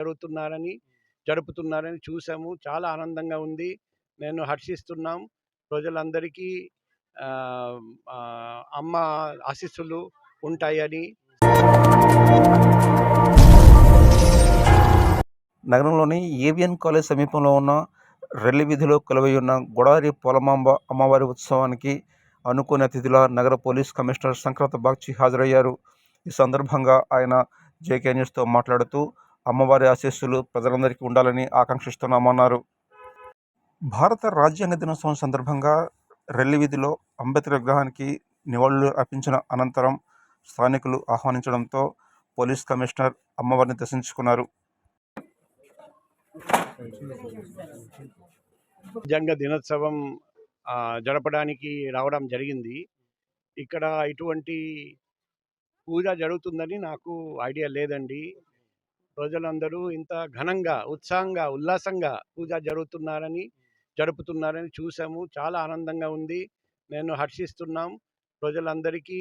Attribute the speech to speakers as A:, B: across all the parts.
A: జరుగుతున్నారని జరుపుతున్నారని చూసాము. చాలా ఆనందంగా ఉంది. నేను హర్షిస్తున్నాం. ప్రజలందరికీ అమ్మ ఆశీస్సులు ఉంటాయని.
B: నగరంలోని ఏవియన్ కాలేజ్ సమీపంలో ఉన్న రెల్లి వీధిలో కొలువై ఉన్న గొడారి పొలమాంబ అమ్మవారి ఉత్సవానికి అనుకోని అతిథిలా నగర పోలీస్ కమిషనర్ సంక్రాంత బాగ్చి హాజరయ్యారు. ఈ సందర్భంగా ఆయన జేకే న్యూస్తో మాట్లాడుతూ అమ్మవారి ఆశీస్సులు ప్రజలందరికీ ఉండాలని ఆకాంక్షిస్తున్నామన్నారు. భారత రాజ్యాంగ దినోత్సవం సందర్భంగా రెల్లి వీధిలో అంబేద్కర్ విగ్రహానికి నివాళులు అర్పించిన అనంతరం స్థానికులు ఆహ్వానించడంతో పోలీస్ కమిషనర్ అమ్మవారిని దర్శించుకున్నారు.
A: రాజ్యాంగ దినోత్సవం జరపడానికి రావడం జరిగింది. ఇక్కడ ఇటువంటి పూజ జరుగుతుందని నాకు ఐడియా లేదండి. ప్రజలందరూ ఇంత ఘనంగా ఉత్సాహంగా ఉల్లాసంగా పూజ జరుగుతున్నారని జరుపుతున్నారని చూసాము. చాలా ఆనందంగా ఉంది. నేను హర్షిస్తున్నాం. ప్రజలందరికీ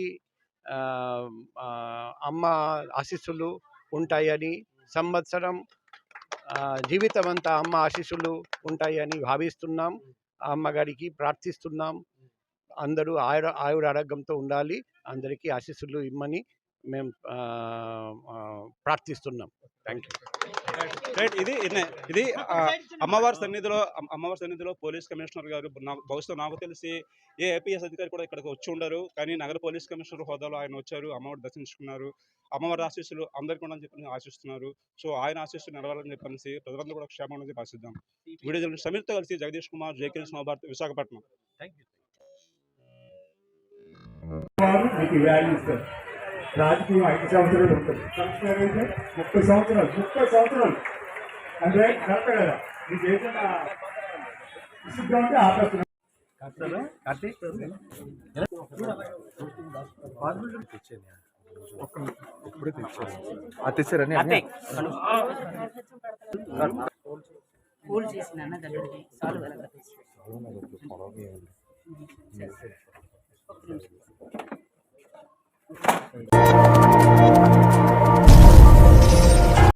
A: అమ్మ ఆశీస్సులు ఉంటాయని సంవత్సరం ఆ, జీవితం అంతా అమ్మ ఆశీస్సులు ఉంటాయని భావిస్తున్నాం. అమ్మగారికి ప్రార్థిస్తున్నాం. అందరూ ఆయుర ఆయుర ఆరోగ్యంతో ఉండాలి. అందరికీ ఆశీస్సులు ఇమ్మని మేము ప్రార్థిస్తున్నాం.
C: రైట్ ఇది ఇదే అమ్మవారి సన్నిధిలో అమ్- అమ్మవారి సన్నిధిలో పోలీస్ కమిషనర్ గారు నాకు బహుశా నాకు తెలిసి ఏ ఏపీఎస్ అధికారి కూడా ఇక్కడికి వచ్చి ఉండరు. కానీ నగర పోలీస్ కమిషనర్ హోదాలో ఆయన వచ్చారు అమ్మవారు దర్శించుకున్నారు. అమ్మవారి ఆశీస్సులు అందరికీ ఉండాలని చెప్పి ఆశిస్తున్నారు. సో ఆయన ఆశీస్సులు నెరవేరాలని చెప్పేసి ప్రజలందరూ కూడా క్షేమంగా చెప్పి ఆశిద్దాం వీడియో జర్నలిస్ట్ సమీర్తో కలిసి జగదీష్ కుమార్ జేకే స్నోభారత్ విశాఖపట్నం.
D: వాల్యూ ఇస్తారు రాజకీయం ఐదు సంవత్సరాలు ఉంటుంది. కమిషనర్ అయితే ముప్పై సంవత్సరాలు ముప్పై సంవత్సరాలు. అంటే కరెక్ట్ కదా? మీకు ఏదైనా విసుగ్గా ఉంటే ఆపేస్తున్నారు
E: కూల్ చేసిన గడ్డడికి సాల్వ్ వెనక